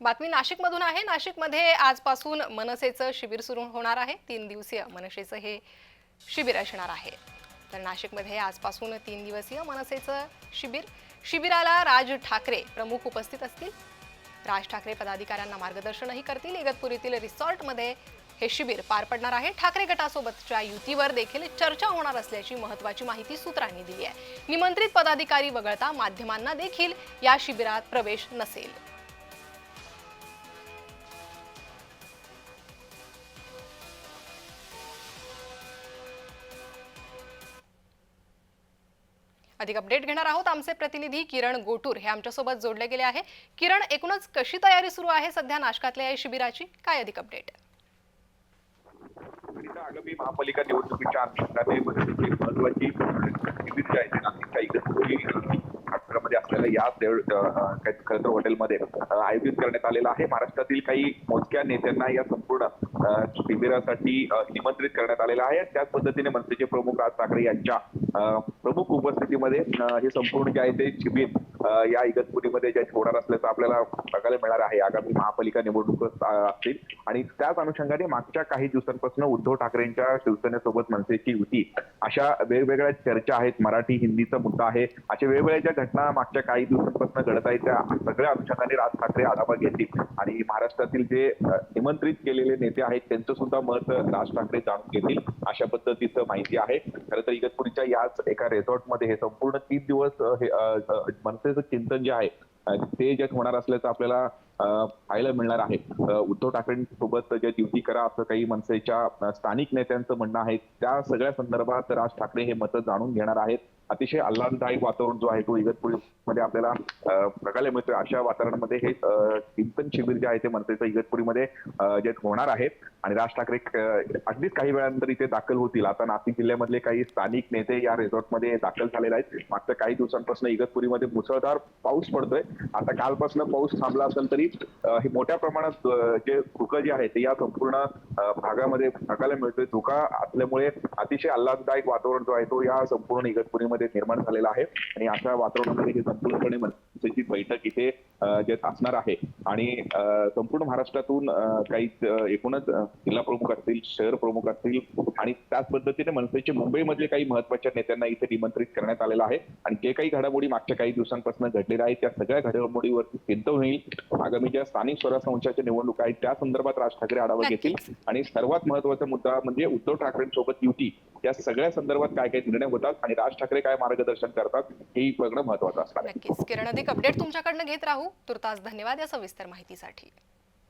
बातमी नाशिकमधून आहे. नाशिकमध्ये आजपासून मनसेचं शिबिर सुरू होणार आहे. तीन दिवसीय मनसेचं हे शिबिर असणार आहे. तर नाशिकमध्ये आजपासून तीन दिवसीय मनसेचं शिबिर. शिबिराला राज ठाकरे प्रमुख उपस्थित असतील. राज ठाकरे पदाधिकाऱ्यांना मार्गदर्शनही करतील. इगतपुरीतील रिसॉर्टमध्ये हे शिबिर पार पडणार आहे. ठाकरे गटासोबतच्या युतीवर देखील चर्चा होणार असल्याची महत्वाची माहिती सूत्रांनी दिली आहे. निमंत्रित पदाधिकारी वगळता माध्यमांना देखील या शिबिरात प्रवेश नसेल. अधिक अपडेट घेणार आहोत आमचे प्रतिनिधी किरण गोटूर हे आमच्यासोबत जोडले गेले आहे. किरण एकूणच कशी तयारी सुरू आहे सध्या नाशकातल्या या शिबिराची? काय अधिक अपडेट? आगामी महापालिका निवडणुकीच्या अनुषंगाने महत्वाची शिबिर आहे नाशिकच्या इगतपुरी या खरं तर हॉटेलमध्ये आयोजित करण्यात आलेला आहे. महाराष्ट्रातील काही मोजक्या नेत्यांना या संपूर्ण शिबिरासाठी निमंत्रित करण्यात आलेला आहे. त्याच पद्धतीने मनसेचे प्रमुख राज ठाकरे यांच्या प्रमुख उपस्थितीमध्ये हे संपूर्ण जे आहे ते शिबिर या इगतपुरीमध्ये जे होणार असल्याचं आपल्याला बघायला मिळणार आहे. आगामी महापालिका निवडणूक असतील. आणि त्याच अनुषंगाने मागच्या काही दिवसांपासून उद्धव ठाकरेंच्या शिवसेनेसोबत मनसेची युती अशा वेगवेगळ्या चर्चा आहेत. मराठी हिंदीचा मुद्दा आहे. अशा वेगवेगळ्या ज्या घटना मागच्या काही दिवसांपासून घडत आहेत त्या सगळ्या अनुषंगाने राज ठाकरे आढावा घेतील. आणि महाराष्ट्रातील जे निमंत्रित केलेले नेते आहेत त्यांचं सुद्धा मत राज ठाकरे जाणून घेतील. अशा पद्धतीचं माहिती आहे. खरं तर इगतपुरीच्या याच एका रेसॉर्टमध्ये हे संपूर्ण तीन दिवस अ, हे अ, अ, मनसेचं चिंतन जे आहे अ, ते जे होणार असल्याचं आपल्याला पाहायला मिळणार आहे. उद्धव ठाकरेंसोबत जे युती करा असं काही मनसेच्या स्थानिक नेत्यांचं म्हणणं आहे त्या सगळ्या संदर्भात राज ठाकरे हे मतं जाणून घेणार आहेत. अतिशय आल्हाददायक वातावरण जो आहे तो इगतपुरीमध्ये आपल्याला बघायला मिळतोय. अशा वातावरणामध्ये हे चिंतन शिबिर जे आहे ते मनसेचं इगतपुरीमध्ये जे होणार आहे. आणि राज ठाकरे अगदीच काही वेळानंतर इथे दाखल होतील. आता नाशिक जिल्ह्यामधले काही स्थानिक नेते या रिसॉर्टमध्ये दाखल झालेले आहेत. मागच्या काही दिवसांपासून इगतपुरीमध्ये मुसळधार पाऊस पडतोय. आता कालपासून पाऊस थांबला असेल तरी हे मोठ्या प्रमाणात जे धुकं जे आहे ते या संपूर्ण भागामध्ये बघायला मिळतोय. धुका असल्यामुळे अतिशय आल्हाददायक वातावरण जो आहे तो या संपूर्ण इगतपुरीमध्ये निर्माण झालेला आहे. आणि अशा वातावरणामध्ये हे संपूर्णपणे मंत्र्यांची बैठक इथे जे असणार आहे. आणि संपूर्ण महाराष्ट्रातून काही एकूणच जिल्हा प्रमुख असतील शहर प्रमुख असतील आणि त्याच पद्धतीने मनसेचे मुंबईमधले काही महत्त्वाच्या नेत्यांना इथे निमंत्रित करण्यात आलेलं आहे. आणि जे काही घडामोडी मागच्या काही दिवसांपासून घडलेल्या आहेत त्या सगळ्या घडामोडीवरती चिंतन होईल. आगामी ज्या स्थानिक स्वराज्य संस्थांच्या निवडणुका आहेत त्या संदर्भात राज ठाकरे आढावा घेतील. आणि सर्वात महत्त्वाचा मुद्दा म्हणजे उद्धव ठाकरेंसोबत युती या सगळ्या संदर्भात काय काय निर्णय होतात आणि राज ठाकरे काय मार्गदर्शन करतात हे बघणं महत्वाचं असणार आहे. नक्कीच. किरण अधिक अपडेट तुमच्याकडनं घेत राहू. तुर्तास धन्यवाद या सविस्तर माहितीसाठी.